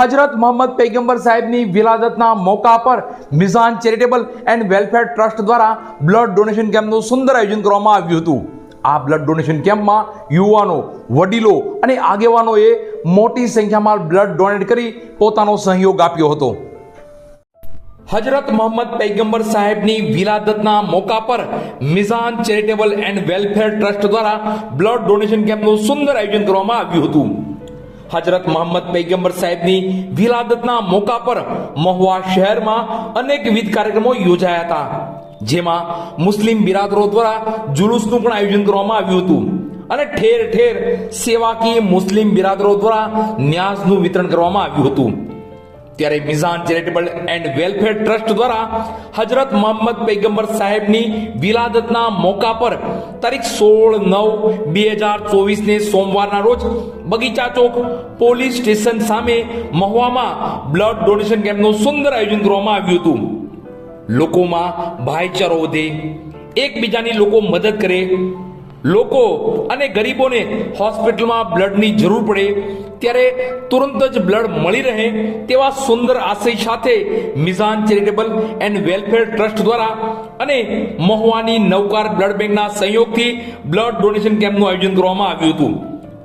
હજરત મોહમ્મદ પૈગંબર સાહેબની વિલાદતના મોકા પર Mizan charitable and welfare trust દ્વારા બ્લડ ડોનેશન કેમ્પનું સુંદર આયોજન કરવામાં આવ્યું હતું. આ બ્લડ ડોનેશન કેમ્પમાં યુવાનો, વડીલો અને આગેવાનોએ મોટી સંખ્યામાં બ્લડ ડોનેટ કરી પોતાનો સહયોગ આપ્યો હતો. હજરત મોહમ્મદ પૈગંબર સાહેબની વિલાદતના મોકા પર Mizan charitable and welfare trust દ્વારા બ્લડ ડોનેશન કેમ્પનું સુંદર આયોજન કરવામાં આવ્યું હતું. હજરત મોહમ્મદ પૈગંબર સાહેબની વિલાદતના મોકા પર મહુવા શહેરમાં અનેકવિધ કાર્યક્રમો યોજાયા હતા, જેમાં મુસ્લિમ બિરાદરો દ્વારા જુલુસનું પણ આયોજન કરવામાં આવ્યું હતું અને ઠેર ઠેર સેવાકીય મુસ્લિમ બિરાદરો દ્વારા ન્યાઝનું વિતરણ કરવામાં આવ્યું હતું. ત્યારે Mizan charitable and welfare trust દ્વારા હજરત મોહમ્મદ પૈગંબર સાહેબની વિલાદતના મોકા પર તારીખ સોળ નવ બે હજાર ચોવીસને સોમવારના રોજ બગીચા ચોક પોલીસ સ્ટેશન સામે મહુવામાં બ્લડ ડોનેશન કેમ્પનું સુંદર આયોજન કરવામાં આવ્યું હતું. લોકોમાં ભાઈચારો વધે, એકબીજાની લોકો મદદ કરે, લોકો અને ગરીબોને હોસ્પિટલમાં બ્લડની જરૂર પડે ત્યારે તુરંત જ બ્લડ મળી રહે તેવા સુંદર આશય સાથે Mizan charitable and welfare trust દ્વારા અને મહુવાની નવકાર બ્લડ બેંકના સહયોગથી બ્લડ ડોનેશન કેમ્પનું આયોજન કરવામાં આવ્યું હતું.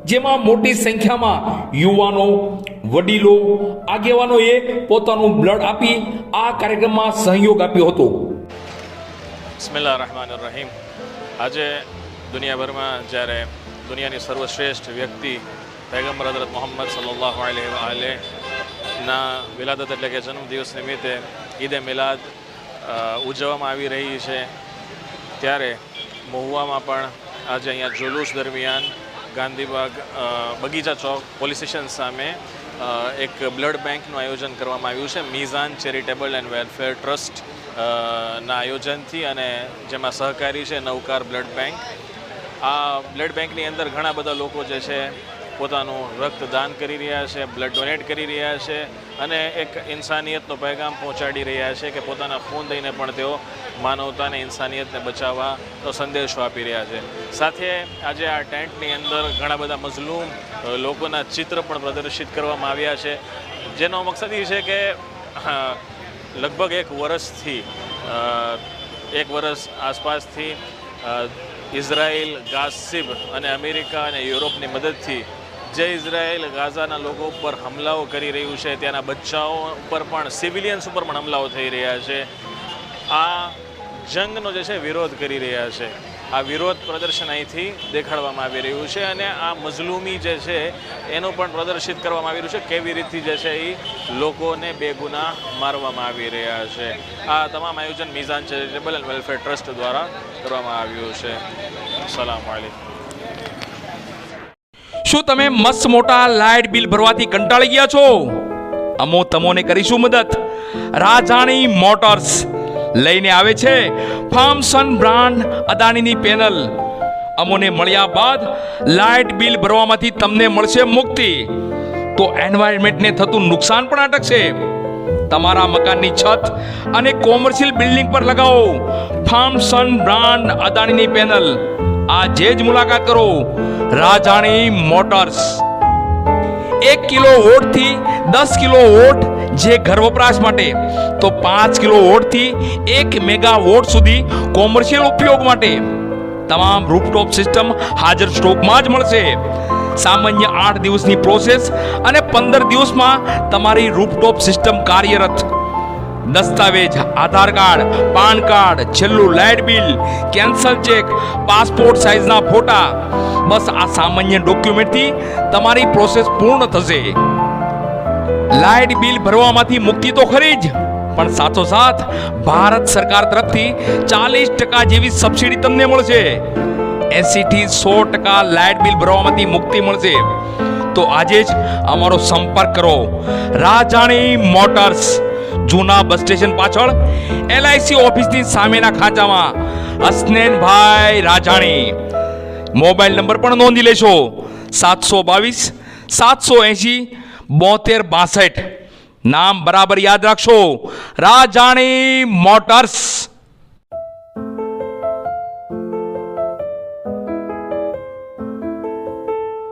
જેમાં મોટી સંખ્યામાં યુવાનો, વડીલો આગેવાનોએ પોતાનું બ્લડ આપી આ કાર્યક્રમમાં સહયોગ આપ્યો હતો. બિસ્મિલ્લાહ રહમાન રહીમ આજે દુનિયાભરમાં જ્યારે દુનિયાની સર્વશ્રેષ્ઠ વ્યક્તિ પૈગંબર હજરત મોહમ્મદ સલ્લાહ ના વિલાદત એટલે કે જન્મદિવસ નિમિત્તે ઈદે મિલાદ ઉજવવામાં આવી રહી છે. ત્યારે મહુવામાં પણ આજે અહીંયા જુલુસ દરમિયાન ગાંધીબાગ બગીચા ચોક, પોલીસ સ્ટેશન સામે એક બ્લડ બેંકનું આયોજન કરવામાં આવ્યું છે. Mizan charitable and welfare trust ના આયોજનથી અને જેમાં સહકારી છે નવકાર બ્લડ બેંક. આ બ્લડ બેંકની અંદર ઘણા બધા લોકો જે છે પોતાનું રક્તદાન કરી રહ્યા છે બ્લડ ડોનેટ કરી રહ્યા છે અને એક ઇન્સાનિયતનો પેગામ પહોંચાડી રહ્યા છે કે પોતાના ખૂન દઈને પણ તેઓ માનવતાને ઇન્સાનિયતને બચાવવાનો સંદેશો આપી રહ્યા છે. સાથે આજે આ ટેન્ટની અંદર ઘણા બધા મઝલૂમ લોકોના ચિત્ર પણ પ્રદર્શિત કરવામાં આવ્યા છે. જેનો મકસદ એ છે કે લગભગ એક વર્ષથી એક વર્ષ આસપાસથી ઇઝરાયલ ગાસિબ અને અમેરિકા અને યુરોપની મદદથી જે ઇઝરાયેલ, ગાઝાના લોકો ઉપર હમલાઓ કરી રહ્યું છે, ત્યાંના બચ્ચાઓ ઉપર પણ, સિવિલિયન્સ ઉપર પણ હમલાઓ થઈ રહ્યા છે. આ જંગનો જે છે, વિરોધ કરી રહ્યા છે. આ વિરોધ પ્રદર્શન અહીંથી દેખાડવામાં આવી રહ્યું છે અને આ મઝલૂમી જે છે, એનું પણ પ્રદર્શિત કરવામાં આવી રહ્યું છે. કેવી રીતથી જે છે એ લોકોને બેગુના મારવામાં આવી રહ્યા છે. આ તમામ આયોજન Mizan charitable and welfare trust દ્વારા કરવામાં આવ્યું છે. સલામ વાલેકુમ. શું તમે મસ્ત મોટા લાઇટ બિલ ભરવાથી કંટાળી ગયા છો? અમો તમોને કરીશું મદદ? રાજાણી મોટર્સ લઈને આવે છે ફાર્મસન બ્રાન્ડ અદાણીની પેનલ. અમોને મળ્યા બાદ લાઇટ બિલ ભરવામાંથી તમને મળશે મુક્તિ. તો એન્વાયરમેન્ટને થતું નુકસાન પણ અટકશે તમારા મકાનની છત અને કોમર્શિયલ બિલ્ડિંગ પર લગાવો. ફાર્મસન બ્રાન્ડ અદાણીની પેનલ. આજે જ મુલાકાત કરો રાજાણી મોટર્સ. એક કિલો ઓટથી દસ કિલો ઓટ જે ઘર વપરાશ માટે. તો પાંચ કિલો ઓટથી એક મેગા વોટ સુધી કોમર્શિયલ ઉપયોગ માટે. તમામ રૂફટોપ સિસ્ટમ હાજર સ્ટોકમાં જ મળશે. સામાન્ય આઠ દિવસની પ્રોસેસ અને પંદર દિવસમાં તમારી રૂફટોપ સિસ્ટમ કાર્યરત દસ્તાવેજ, આધાર કાર્ડ, પાન કાર્ડ, છેલ્લું light bill, cancel cheque, passport સાઇઝના ફોટા. બસ આ સામાન્ય ડોક્યુમેન્ટથી તમારી પ્રોસેસ પૂર્ણ થશે. લાઇટ બિલ ભરવામાંથી મુક્તિ તો ખરી જ, પણ સાથોસાથ ભારત સરકાર તરફથી ચાલીસ ટકા જેવી સબસિડી તમને મળશે. એસી થી સો ટકા લાઇટ બિલ ભરવામાંથી મુક્તિ મળશે. તો આજે જ અમારો સંપર્ક કરો. રાજાણી મોટર્સ. જૂના બસ સ્ટેશન પાછળ એલઆઈસી ઓફિસની સામેના ખાંચામાં અસ્નેનભાઈ રાજાણી. મોબાઈલ નંબર પણ નોંધી લેશો. સાતસો બાવીસ, સાતસો એંશી, બોતેર બાસઠ. નામ બરાબર યાદ રાખશો. રાજાણી મોટર્સ